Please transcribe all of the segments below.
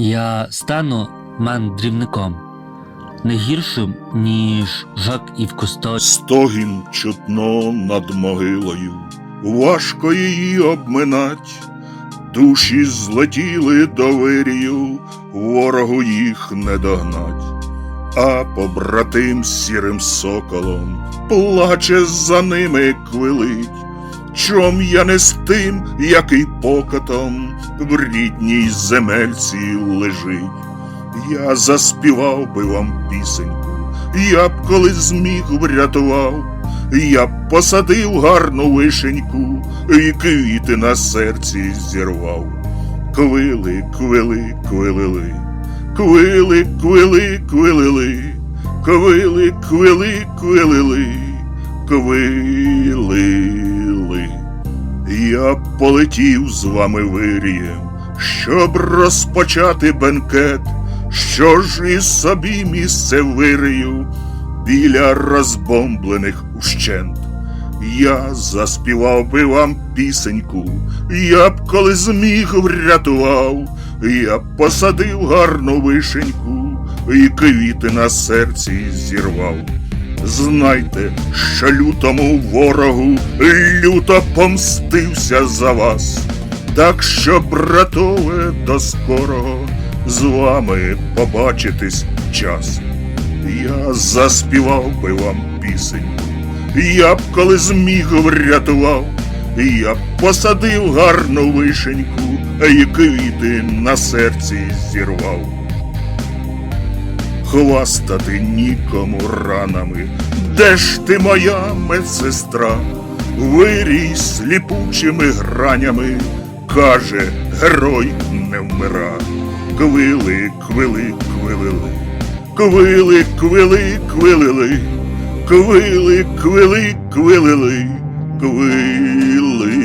Я стану мандрівником, не гіршим, ніж Жак і в Кусто. Стогін чутно над могилою, важко її обминать, душі злетіли до вирію, ворогу їх не догнать, а побратим сірим соколом плаче за ними квилить. Чом я не з тим, який покотом в рідній земельці лежить. Я заспівав би вам пісеньку, я б коли зміг врятував, я б посадив гарну вишеньку і квіти на серці зірвав. Квили, квили, квилили, квили, квили, квилили, квили, квили, квилили, квилили. Я полетів з вами вирієм, щоб розпочати бенкет, що ж і собі місце вирію біля розбомблених ущент. Я заспівав би вам пісеньку, я б коли зміг врятував, я б посадив гарну вишеньку і квіти на серці зірвав. Знайте, що лютому ворогу люто помстився за вас. Так що, братове, до скорого з вами побачитись час. Я заспівав би вам пісеньку, я б коли зміг врятував, я б посадив гарну вишеньку, і квіти на серці зірвав хвастати нікому ранами. Де ж ти, моя медсестра? Вирій сліпучими гранями, каже, герой не вмира. Квили, квили, квилили, квили, квили, квилили, квили, квили, квилили, квилили.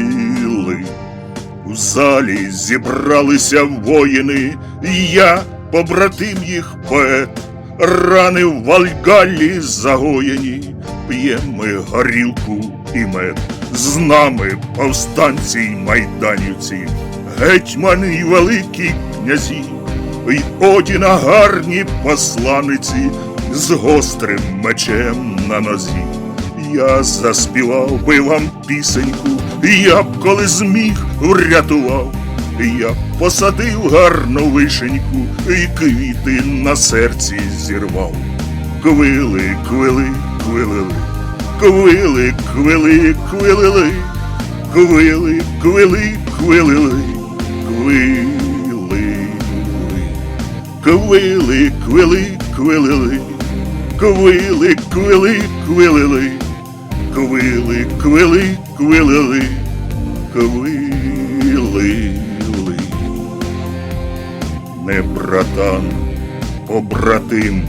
У залі зібралися воїни, я, побратим їх поет, рани в Вальгаллі загоєні, п'ємо горілку і мед. З нами повстанці й майданівці, гетьмани й великі князі, й одіна гарні посланиці. З гострим мечем на нозі. Я заспівав би вам пісеньку, я б коли зміг врятував, я посадив гарну вишеньку і квіти на серці зірвав. Квили, квили, квилили, квили, квили, квилили, квили, квили, квилили, квилили, квили, квили, квилили, квили, квили, квилили. Квили, квили, квилили, квилили. Братан, побратим,